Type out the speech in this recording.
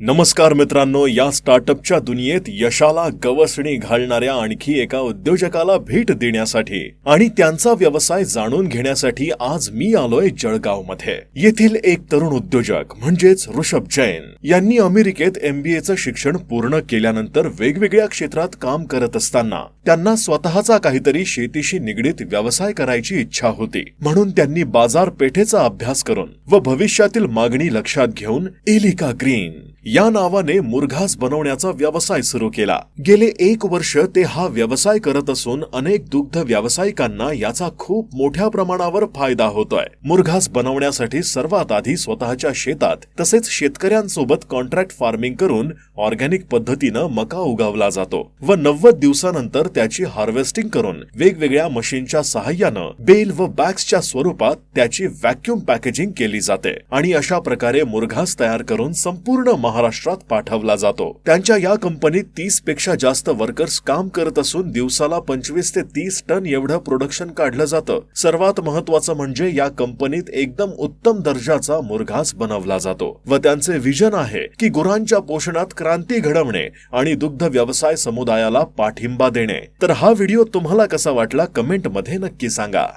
नमस्कार मित्रांनो या स्टार्टअपच्या दुनियेत यशाला गवसणी घालणाऱ्या आणखी एका उद्योजकाला भेट देण्यासाठी आणि त्यांचा व्यवसाय जाणून घेण्यासाठी आज मी आलोय जळगावमध्ये येथील एक तरुण उद्योजक म्हणजेच ऋषभ जैन यांनी अमेरिकेत एमबीएचं शिक्षण पूर्ण केल्यानंतर वेगवेगळ्या क्षेत्रात काम करत असताना त्यांना स्वतःचा काहीतरी शेतीशी निगडीत व्यवसाय करायची इच्छा होती. म्हणून त्यांनी बाजारपेठेचा अभ्यास करून व भविष्यातील मागणी लक्षात घेऊन एलिका ग्रीन या नावाने मुरघास बनवण्याचा व्यवसाय सुरू केला. गेले एक वर्ष ते हा व्यवसाय करत असून अनेक दुग्ध व्यावसायिकांना याचा खूप मोठ्या प्रमाणावर फायदा होतोय. मुरघास बनवण्यासाठी सर्वात आधी स्वतःच्या शेतात तसेच शेतकऱ्यांसोबत कॉन्ट्रॅक्ट फार्मिंग करून ऑर्गॅनिक पद्धतीनं मका उगवला जातो व नव्वद दिवसानंतर त्याची हार्वेस्टिंग करून वेगवेगळ्या मशीनच्या सहाय्यानं बेल व बॅग्सच्या स्वरूपात त्याची व्हॅक्युम पॅकेजिंग केली जाते आणि अशा प्रकारे मुरघास तयार करून संपूर्ण महाराष्ट्रात पाठवला जातो. त्यांच्या या कंपनीत तीसपेक्षा जास्त वर्कर्स काम करत असून दिवसाला पंचवीस ते तीस टन एवढं प्रोडक्शन काढलं जातं. सर्वात महत्वाचं म्हणजे या कंपनीत एकदम उत्तम दर्जाचा मुरघास बनवला जातो व त्यांचे विजन आहे की गुरांच्या पोषणात क्रांती घडवणे आणि दुग्ध व्यवसाय समुदायाला पाठिंबा देणे. तर हा व्हिडिओ तुम्हाला कसा वाटला कमेंटमध्ये नक्की सांगा.